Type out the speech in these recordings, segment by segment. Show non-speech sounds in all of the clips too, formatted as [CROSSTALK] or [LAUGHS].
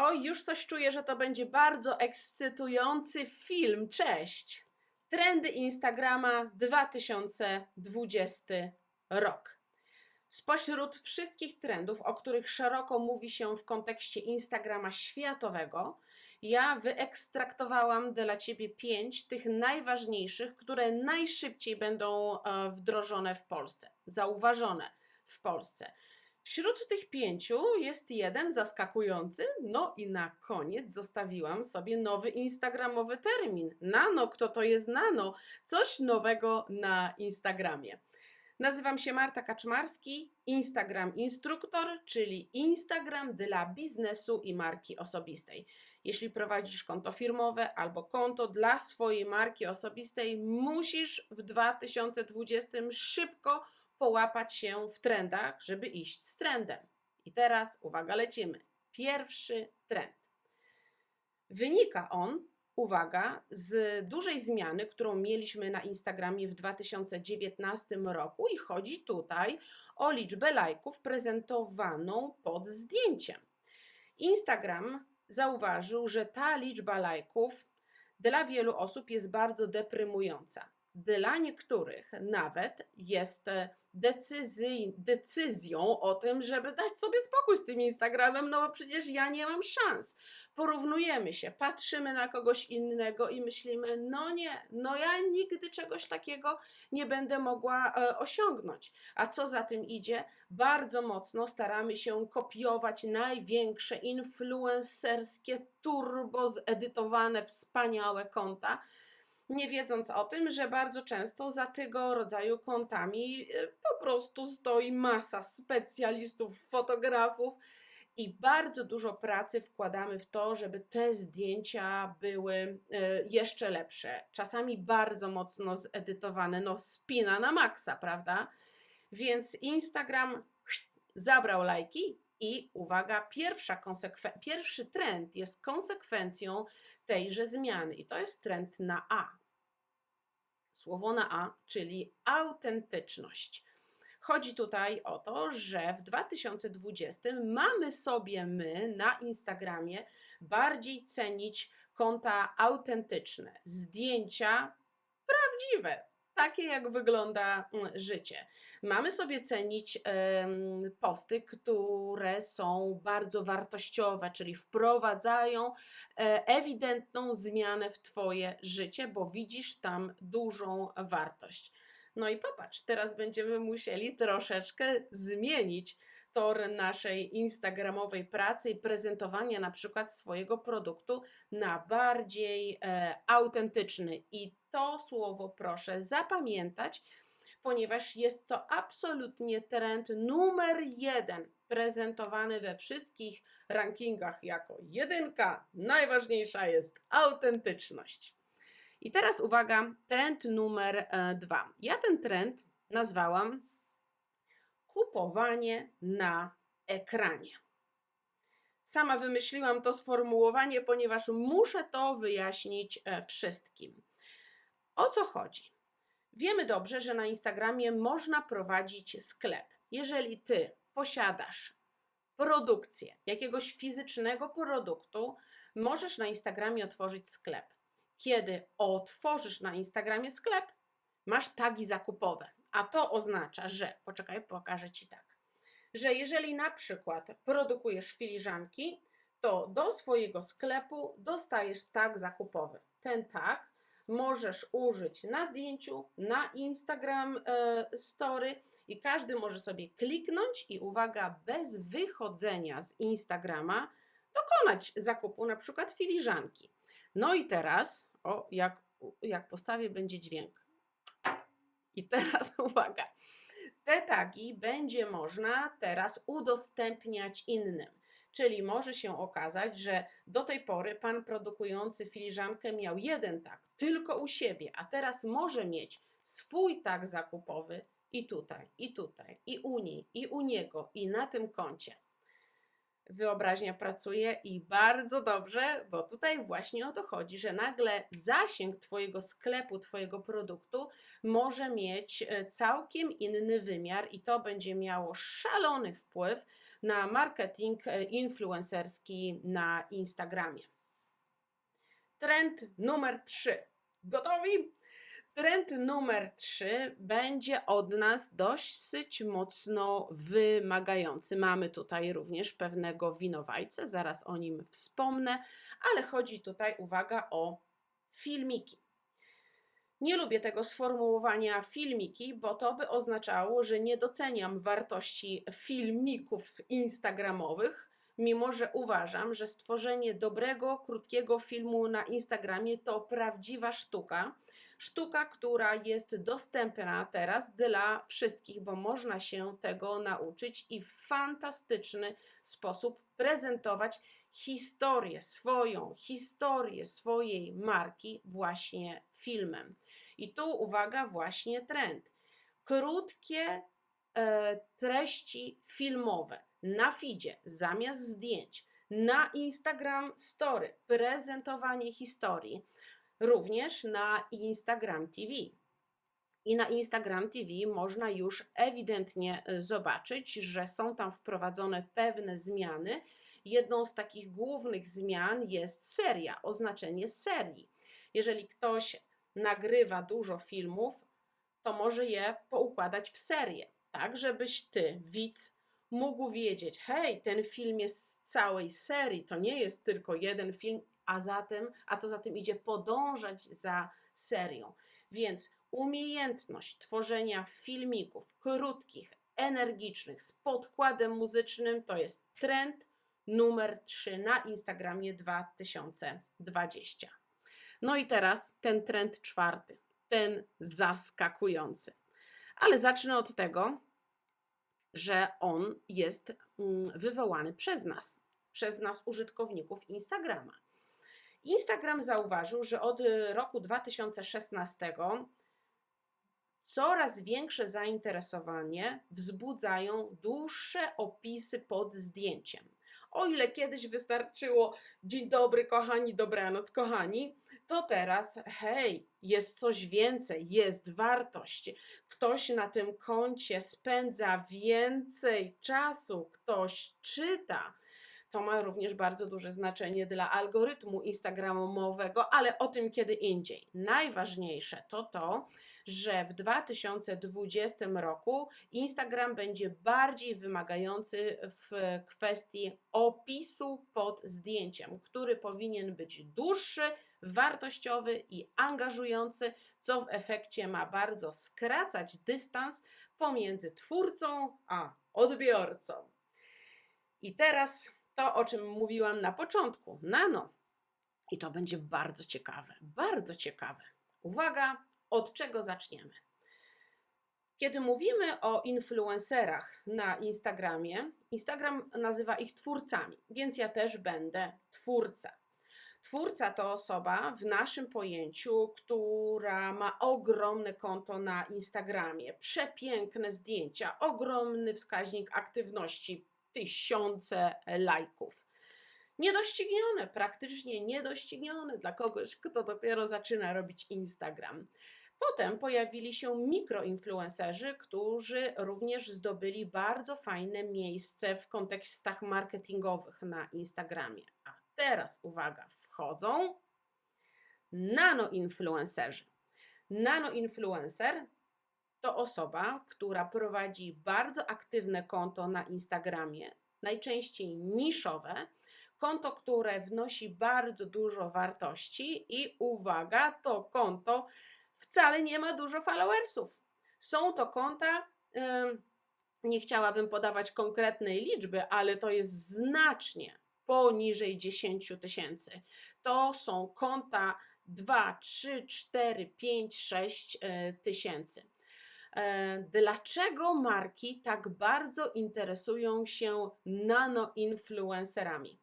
Oj, już coś czuję, że to będzie bardzo ekscytujący film. Cześć! Trendy Instagrama 2020 rok. Spośród wszystkich trendów, o których szeroko mówi się w kontekście Instagrama światowego, ja wyekstraktowałam dla Ciebie pięć tych najważniejszych, które najszybciej będą e, wdrożone w Polsce, zauważone w Polsce. Wśród tych pięciu jest jeden zaskakujący, no i na koniec zostawiłam sobie nowy instagramowy termin. Nano, kto to jest nano? Coś nowego na Instagramie. Nazywam się Marta Kaczmarski, Instagram Instruktor, czyli Instagram dla biznesu i marki osobistej. Jeśli prowadzisz konto firmowe albo konto dla swojej marki osobistej, musisz w 2020 szybko połapać się w trendach, żeby iść z trendem. I teraz, uwaga, lecimy. Pierwszy trend. Wynika on, uwaga, z dużej zmiany, którą mieliśmy na Instagramie w 2019 roku, i chodzi tutaj o liczbę lajków prezentowaną pod zdjęciem. Instagram zauważył, że ta liczba lajków dla wielu osób jest bardzo deprymująca dla niektórych nawet jest e, decyzji, decyzją o tym, żeby dać sobie spokój z tym Instagramem, no bo przecież ja nie mam szans. Porównujemy się, patrzymy na kogoś innego i myślimy, no nie, no ja nigdy czegoś takiego nie będę mogła e, osiągnąć. A co za tym idzie? Bardzo mocno staramy się kopiować największe influencerskie, turbo zedytowane, wspaniałe konta nie wiedząc o tym, że bardzo często za tego rodzaju kontami y, po prostu stoi masa specjalistów, fotografów i bardzo dużo pracy wkładamy w to, żeby te zdjęcia były y, jeszcze lepsze. Czasami bardzo mocno zedytowane, no spina na maksa, prawda? Więc Instagram zabrał lajki, i uwaga, pierwsza konsekwen- pierwszy trend jest konsekwencją tejże zmiany, i to jest trend na A. Słowo na A, czyli autentyczność. Chodzi tutaj o to, że w 2020 mamy sobie my na Instagramie bardziej cenić konta autentyczne, zdjęcia prawdziwe, takie, jak wygląda mm, życie. Mamy sobie cenić posty, które są bardzo wartościowe, czyli wprowadzają e, ewidentną zmianę w Twoje życie, bo widzisz tam dużą wartość. No i popatrz, teraz będziemy musieli troszeczkę zmienić tor naszej instagramowej pracy i prezentowania na przykład swojego produktu na bardziej e, autentyczny. I to słowo proszę zapamiętać, ponieważ jest to absolutnie trend numer jeden prezentowany we wszystkich rankingach jako jedynka. Najważniejsza jest autentyczność. I teraz uwaga, trend numer e, dwa. Ja ten trend nazwałam kupowanie na ekranie. Sama wymyśliłam to sformułowanie, ponieważ muszę to wyjaśnić e, wszystkim. O co chodzi? Wiemy dobrze, że na Instagramie można prowadzić sklep. Jeżeli ty posiadasz produkcję jakiegoś fizycznego produktu, możesz na Instagramie otworzyć sklep. Kiedy otworzysz na Instagramie sklep, masz tagi zakupowe, a to oznacza, że, poczekaj, pokażę Ci tak, że jeżeli na przykład produkujesz filiżanki, to do swojego sklepu dostajesz tag zakupowy. Ten tag możesz użyć na zdjęciu, na Instagram e, Story i każdy może sobie kliknąć i uwaga, bez wychodzenia z Instagrama dokonać zakupu na przykład filiżanki. No i teraz, o, jak, jak postawię, będzie dźwięk. I teraz [LAUGHS] uwaga. Te tagi będzie można teraz udostępniać innym. Czyli może się okazać, że do tej pory pan produkujący filiżankę miał jeden tag, tylko u siebie, a teraz może mieć swój tag zakupowy i tutaj, i tutaj, i u niej, i u niego, i na tym koncie. Wyobraźnia pracuje i bardzo dobrze, bo tutaj właśnie o to chodzi, że nagle zasięg Twojego sklepu, Twojego produktu może mieć e, całkiem inny wymiar i to będzie miało szalony wpływ na marketing e, influencerski na Instagramie. Trend numer 3. Gotowi? Trend numer 3 będzie od nas dosyć mocno wymagający. Mamy tutaj również pewnego winowajcę, zaraz o nim wspomnę, ale chodzi tutaj, uwaga, o filmiki. Nie lubię tego sformułowania filmiki, bo to by oznaczało, że nie doceniam wartości filmików instagramowych, mimo że uważam, że stworzenie dobrego, krótkiego filmu na Instagramie to prawdziwa sztuka. Sztuka, która jest dostępna teraz dla wszystkich, bo można się tego nauczyć i w fantastyczny sposób prezentować historię swoją, historię swojej marki właśnie filmem. I tu uwaga, właśnie trend. Krótkie treści filmowe na feedzie zamiast zdjęć, na Instagram Story, prezentowanie historii, również na Instagram TV. I na Instagram TV można już ewidentnie e, zobaczyć, że są tam wprowadzone pewne zmiany. Jedną z takich głównych zmian jest seria, oznaczenie serii. Jeżeli ktoś nagrywa dużo filmów, to może je poukładać w serię, tak żebyś ty, widz, mógł wiedzieć, hej, ten film jest z całej serii, to nie jest tylko jeden film, a zatem, a co za tym idzie, podążać za serią. Więc umiejętność tworzenia filmików krótkich, energicznych, z podkładem muzycznym to jest trend numer 3 na Instagramie 2020. No i teraz ten trend czwarty, ten zaskakujący. Ale zacznę od tego, że on jest mm, wywołany przez nas, przez nas użytkowników Instagrama. Instagram zauważył, że od roku 2016 coraz większe zainteresowanie wzbudzają dłuższe opisy pod zdjęciem. O ile kiedyś wystarczyło dzień dobry, kochani, dobranoc, kochani, to teraz hej, jest coś więcej, jest wartość. Ktoś na tym koncie spędza więcej czasu, ktoś czyta. To ma również bardzo duże znaczenie dla algorytmu instagramowego, ale o tym kiedy indziej. Najważniejsze to to, że w 2020 roku Instagram będzie bardziej wymagający w kwestii opisu pod zdjęciem, który powinien być dłuższy, wartościowy i angażujący, co w efekcie ma bardzo skracać dystans pomiędzy twórcą a odbiorcą. I teraz to, o czym mówiłam na początku, nano. I to będzie bardzo ciekawe, bardzo ciekawe. Uwaga, od czego zaczniemy? Kiedy mówimy o influencerach na Instagramie, Instagram nazywa ich twórcami, więc ja też będę twórca. Twórca to osoba w naszym pojęciu, która ma ogromne konto na Instagramie, przepiękne zdjęcia, ogromny wskaźnik aktywności, tysiące lajków. Niedoścignione, praktycznie niedoścignione dla kogoś, kto dopiero zaczyna robić Instagram. Potem pojawili się mikroinfluencerzy, którzy również zdobyli bardzo fajne miejsce w kontekstach marketingowych na Instagramie. A teraz uwaga, wchodzą nanoinfluencerzy. Nanoinfluencer to osoba, która prowadzi bardzo aktywne konto na Instagramie, najczęściej niszowe, konto, które wnosi bardzo dużo wartości i uwaga, to konto wcale nie ma dużo followersów. Są to konta, nie chciałabym podawać konkretnej liczby, ale to jest znacznie poniżej 10 tysięcy. To są konta 2, 3, 4, 5, 6 tysięcy. E, dlaczego marki tak bardzo interesują się nanoinfluencerami?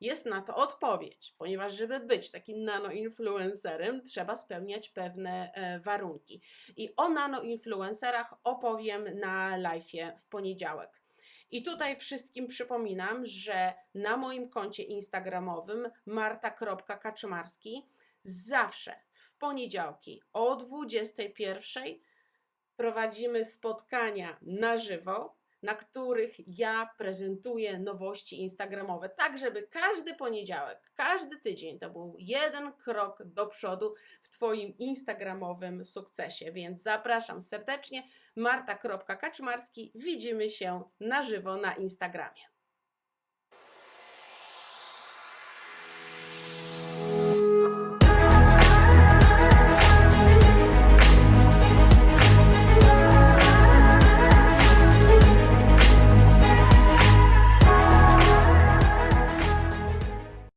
Jest na to odpowiedź, ponieważ żeby być takim nanoinfluencerem, trzeba spełniać pewne e, warunki. I o nanoinfluencerach opowiem na live w poniedziałek. I tutaj wszystkim przypominam, że na moim koncie instagramowym marta.kaczmarski zawsze w poniedziałki o 21 prowadzimy spotkania na żywo, na których ja prezentuję nowości instagramowe, tak żeby każdy poniedziałek, każdy tydzień to był jeden krok do przodu w Twoim instagramowym sukcesie. Więc zapraszam serdecznie. Marta.kaczmarski. Widzimy się na żywo na Instagramie.